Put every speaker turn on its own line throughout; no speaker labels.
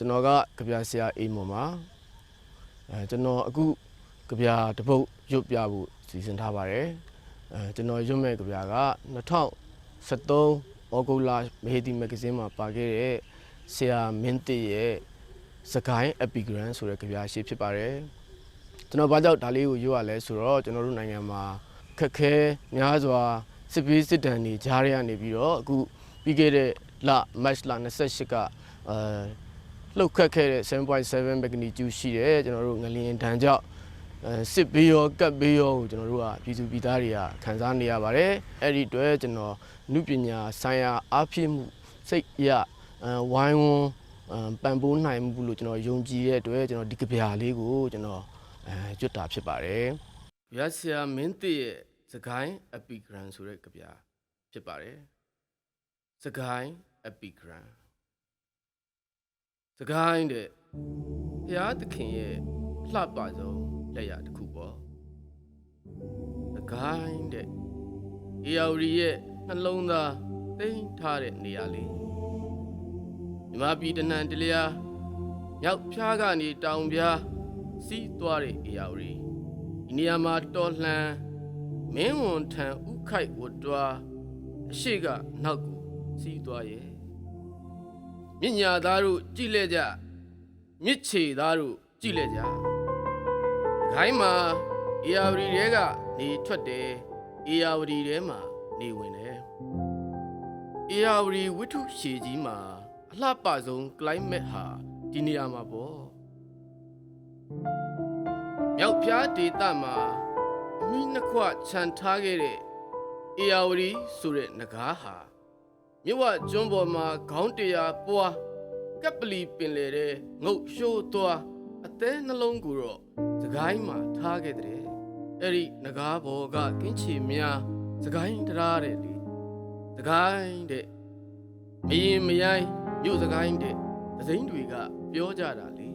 ကျွန်တော်ကကြပြဆရာအိမ်မော်မှာအဲကျွန်တော်အခုကြပြတစ်ပုတ်ရွတ်ပြဖို့စီစဉ်ထားပါတယ်အဲကျွန်တော်ရွတ်မဲ့ကြပြက2013ဩဂုတ်လမဟေဒီမဂ္ဂဇင်းမှာပါခဲ့တဲ့ဆရာမင်းတစ်ရဲ့စကိုင်း epigram ဆိုတဲ့ကြပြရှိဖြစ်ပါတယ်ကျွန်တော်ဘာကြောင့်ဒါလေးကိုရွတ်ရလဲဆိုတော့ကျွန်တော်တို့နိုင်ငံမှာခက်ခဲများစွာစစ်ပေးစစ်တမ်းတွေကြားရနေပြီးတော့အခုပြီးခဲ့တဲ့လမတ်လ28ကအဲ လှုပ်ခတ်ခဲ့တဲ့7.7 magnitude ရှိတယ်ကျွန်တော်တို့ငလျင်တန်းကြောင့်အဲစစ်ဘေးရောကပ်ဘေးရောကိုကျွန်တော်တို့ကပြည်သူပြည်သားတွေကခံစားနေရပါတယ်အဲ့ဒီအတွက်ကျွန်တော်နုပညာဆိုင်ရာအားဖြည့်မှုစိတ်ရအဲဝိုင်းဝန်းအဲပံ့ပိုးနိုင်မှုလို့ကျွန်တော်ယုံကြည်တဲ့အတွက်ကျွန်တော်ဒီကဗျာလေးကိုကျွန်တော်အဲကျွတ်တာဖြစ်ပါတယ်ဗျာဆရာမင်းတရဲ့စကိုင်း epigram ဆိုတဲ့ကဗျာဖြစ်ပါတယ်စကိုင်း epigram စကိုင်းတဲ့ဘုရားသခင်ရဲ့လှပဆုံးလက်ရတစ်ခုပေါ့စကိုင်းတဲ့အေယော်ရီရဲ့နှလုံးသားတိမ့်ထားတဲ့နေရာလေးမြမပြည်တနန်တလျာမြောက်ဖျားကနေတောင်ပြားစီးသွားတဲ့အေယော်ရီဒီနေရာမှာတော်လှန်မင်းဝန်ထံဥခိုက်ဝတ်တွားအရှိကနောက်ကိုစီးသွားရဲ့ မြင့်ညာသားတို့ကြည်လဲကြမြစ်ချေသားတို့ကြည်လဲကြခိုင်းမှာအေယာဝတီတဲကနေထွက်တယ်အေယာဝတီတဲမှာနေဝင်တယ်အေယာဝတီဝိထုရှည်ကြီးမှာအလှပဆုံး climate ဟာဒီနေရာမှာပေါ့မြောက်ဖျားဒေသမှာအမိနှစ်ခွခြံထားခဲ့တဲ့အေယာဝတီဆိုတဲ့နဂါးဟာ မြဝကျွန်းပေါ်မှာခေါင်းတရာပွားကပ်ပလီပင်လေတဲ့ငုတ်ရှိုးသွားအသေးနှလုံးကိုတော့စကိုင်းမှာထားခဲ့တဲ့အဲ့ဒီနဂါးဘော်ကကင်းချီများစကိုင်းတရားတဲ့လေစကိုင်းတဲ့မရင်မရိုင်းမြို့စကိုင်းတဲ့သစိမ့်တွေကပြောကြတာလေ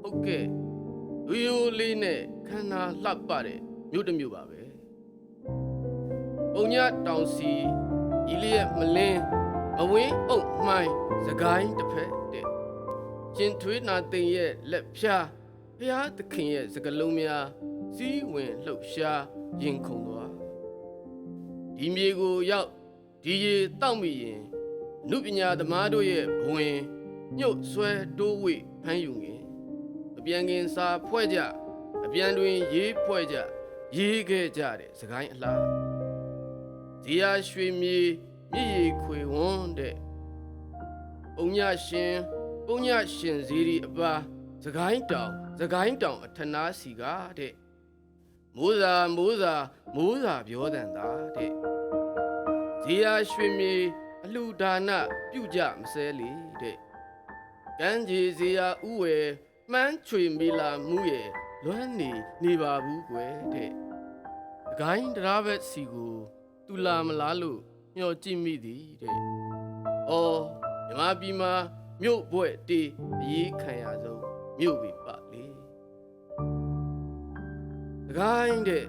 ဟုတ်ကဲ့လူယိုလေးနဲ့ခန္ဓာလှပတဲ့မြို့တစ်မြို့ပါပဲပုံညတောင်စီဤလျက်မလင်း အဝင်းအုပ်မှိုင်းစကိုင်းတစ်ဖက်တဲ့ရှင်ထွေးနာသိင်ရဲ့လက်ဖြားဖျားသခင်ရဲ့စကလုံးများစီးဝင်လှုပ်ရှားရင်ခုန်သွားဒီမြေကိုရောက်ဒီရေတောက်မိရင်အနုပညာသမားတို့ရဲ့ဘဝင်ညှုတ်ဆွဲတိုးဝိဖမ်းယူငင်အပြန်ကင်စာဖွဲ့ကြအပြန်တွင်ရေးဖွဲ့ကြရေးခဲ့ကြတဲ့စကိုင်းအလားဇီယာရွှေမြေ မြည်ရီခွေဝန်းတဲ့ပုံညရှင်ပုံညရှင်ဇီရီအပါစကိုင်းတောင်စကိုင်းတောင်အထနာစီကတဲ့မိုးစာမိုးစာမိုးစာပြောတန်တာတဲ့ဇီယာရွှေမြေအလှဒါနပြုကြမစဲလေတဲ့ကမ်းကြီးဇီယာဥဝယ်မှန်းချွေမီလာမှုရဲ့လွမ်းနေနေပါဘူးကွယ်တဲ့။ဂိုင်းတရားဘက်စီကို တူလာမလားလို့ မျှော်ကြည့်မိသည်တဲ့။အော်မြမပြည်မှာမြို့ဘွဲ့တေးအရေးခံရဆုံးမြို့ပြီပါလေ။ဂိုင်းတဲ့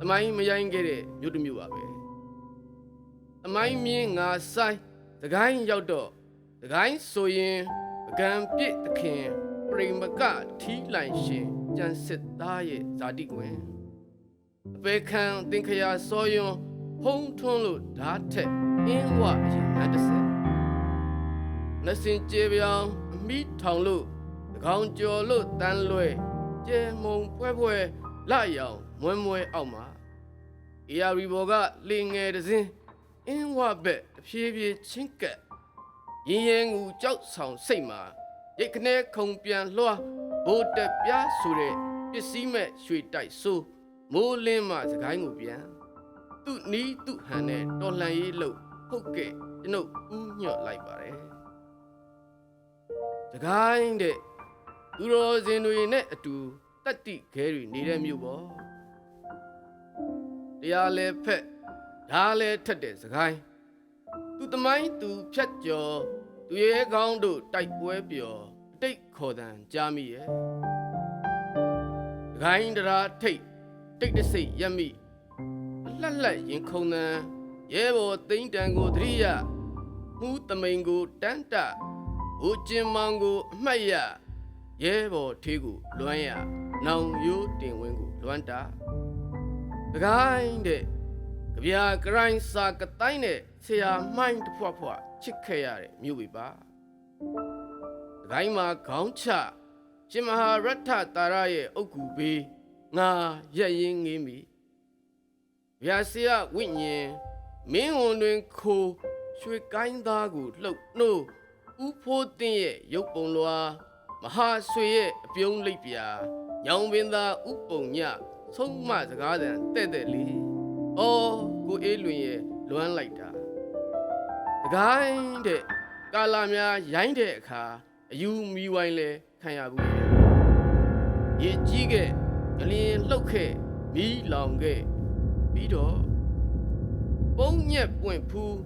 သမိုင်းမရိုင်းခဲ့တဲ့မြို့တစ်မြို့ပါပဲ။သမိုင်းမြင်းငါဆိုင်သဂိုင်းရောက်တော့သဂိုင်းဆိုရင်ပကံပြစ်သခင်ပရိမကထီးလိုင်ရှင်ကြံစစ်သားရဲ့ဇာတိကွင်အပေခံသင်္ခရာစောယွန်း ဖုံးထွန်းလို့ဓာတ်ထက်အင်းဝရင်ငတ်တဆက်နစင်ကျေပြောင်အမိထောင်လို့တကောင်ကျော်လို့တန်းလွဲကျဲမုံဖွဲဖွဲလရောင်မွဲမွဲအောက်မှာအေယာရီဘော်ကလေငယ်တစ်စင်းအင်းဝဘက်တဖြည်းဖြည်းချင်းကပ်ရင်ရင်ငူကြောက်ဆောင်စိတ်မှာရိတ်ခနဲခုံပြန်လွှားဘိုးတက်ပြားဆိုတဲ့ပစ္စည်းမဲ့ရွှေတိုက်ဆိုးမိုးလင်းမှစကိုင်းကိုပြန် သူ့နီးသူ့ဟန်နဲ့တော်လှန်ရေးလို့ဟုတ်ကဲ့ကျွန်ုပ်ဥညွတ်လိုက်ပါတယ်စကိုင်းတဲ့သူတော်စင်တွေနဲ့အတူတတ္တိခဲတွေနေတဲ့မြို့ပေါ့တရားလဲဖက်ဓာလဲထက်တဲ့စကိုင်းသူသမိုင်းသူဖြတ်ကျော်သူရဲကောင်းတို့တိုက်ပွဲပျော်အတိတ်ခေါ်တန်ကြားမိရဲ့စကိုင်းတရားထိတ်တိတ်တဆိတ်ရက်မိအ လှက်လှက်ရင်ခုန်သံရဲဘော်သိမ့်တန်ကိုသတိရမှုသမိန်ကိုတန်းတဘဦးကျင်မောင်ကိုအမှတ်ရရဲဘော်ထေးကိုလွမ်းရနောင်ရိုးတင်ဝင်းကိုလွမ်းတာတကိုင်းတဲ့ကြပြာကရိုင်းစာကတိုင်းတဲ့ဆရာမှိုင်းတစ်ဖွားဖွားချစ်ခဲ့ရတဲ့မြို့ဝေပါတကိုင်းမှာခေါင်းချရှင်မဟာရထတာရရဲ့အုတ်ကူဘေးငါရက်ရင်ငေးမိ ဗျာဆရာဝိညာဉ်မင်းဝန်တွင်ခိုရွှေကိုင်းသားကိုလှုပ်နှိုးဥဖိုးတင်းရဲ့ရုပ်ပုံလွာမဟာဆွေရဲ့အပြုံးလိပ်ပြာညောင်ပင်သားဥပုံညဆုံးမစကားတန်တဲ့တဲ့လေးအော်ကိုအေးလွင်ရဲ့လွမ်းလိုက်တာတကိုင်းတဲ့ကာလာများရိုင်းတဲ့အခါအယူမီဝိုင်းလဲခံရဘူးရဲ့ရေကြီးခဲ့ကလင်းလှုပ်ခဲ့မီးလောင်ခဲ့ ပြီးတော့ပုံညက်ပွင့်ဖူး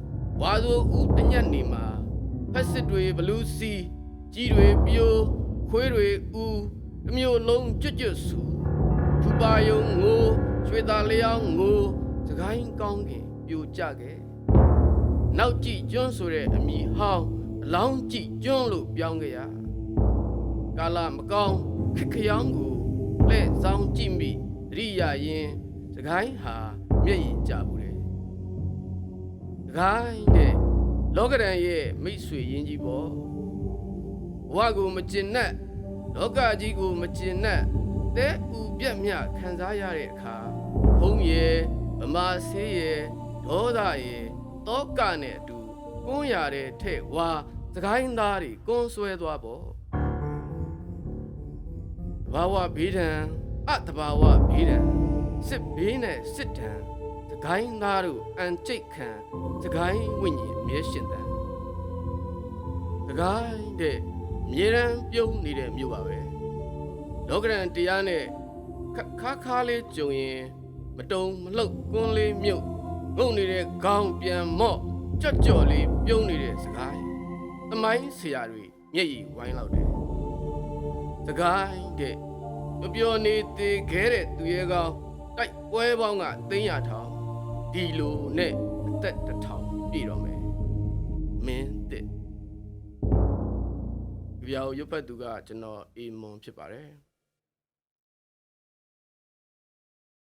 ဝါဆိုဦးတညက်နေမှာဖက်စစ်တွေဘလူးစီကြီးတွေပြိုးခွေးတွေဦးတစ်မျိုးလုံးကျွတ်ကျွတ်ဆူဖူပါယုံငိုရွှေသားလျောင်းငိုစကိုင်းကောင်းခင်ပြိုကျခဲ့နောက်ကြည့်ကျွန်းဆိုတဲ့အမိဟောင်းအလောင်းကြည့်ကျွန်းလို့ပြောင်းခဲ့ရကာလမကောင်းခက်ခရောင်းကိုလဲ့ဆောင်ကြည့်မိတရိယာရင် စကိုင်းဟာမျက်ရည်ကျဘူးလေစကိုင်းတဲ့လောကရန်ရဲ့မိတ်ဆွေရင်းကြီးပေါ့ဘဝကိုမကျင်နဲ့လောကကြီးကိုမကျင်နဲ့တဲ့ဥပြက်မြခံစားရတဲ့အခါဖုံးရဲ့ဗမာဆေးရဲ့ဒေါသရဲ့တောကနဲ့အတူကွန်းရတဲ့ထဲ့ဝါစကိုင်းသားတွေကွန်းဆွဲသွားပေါ့တဘာဝဘေးဒဏ်အတဘာဝဘေးဒဏ် စစ်ဘေးနဲ့စစ်ဒဏ်စကိုင်းသားတို့အန်ကျိတ်ခံစကိုင်းဝိညာဉ်အမြဲရှင်တန်စကိုင်းတဲ့မြေရန်ပြုံးနေတဲ့မြို့ပါပဲလောကရန်တရားနဲ့ခခါခါလေးကြုံရင်မတုံမလှုပ်ကွန်းလေးမြုပ်ငုံနေတဲ့ခေါင်းပြန်မော့ကြော့ကြော့လေးပြုံးနေတဲ့စကိုင်းသမိုင်းဆရာတွေမျက်ရည်ဝိုင်းလောက်တယ်စကိုင်းတဲ့ပျော်ပျော်နေသေးခဲတဲ့သူရဲ့ကောင်း တိုက်ပွဲပေါင်းကသိန်းရထောင်ဒီလိုနဲ့အသက်တစ်ထောင်ပြည့်တော့မယ်မင်းတဲ့ကြပြောင်ရွတ်ဖတ်သူကကျွန်တော်အေမွန်ဖြစ်ပါတယ်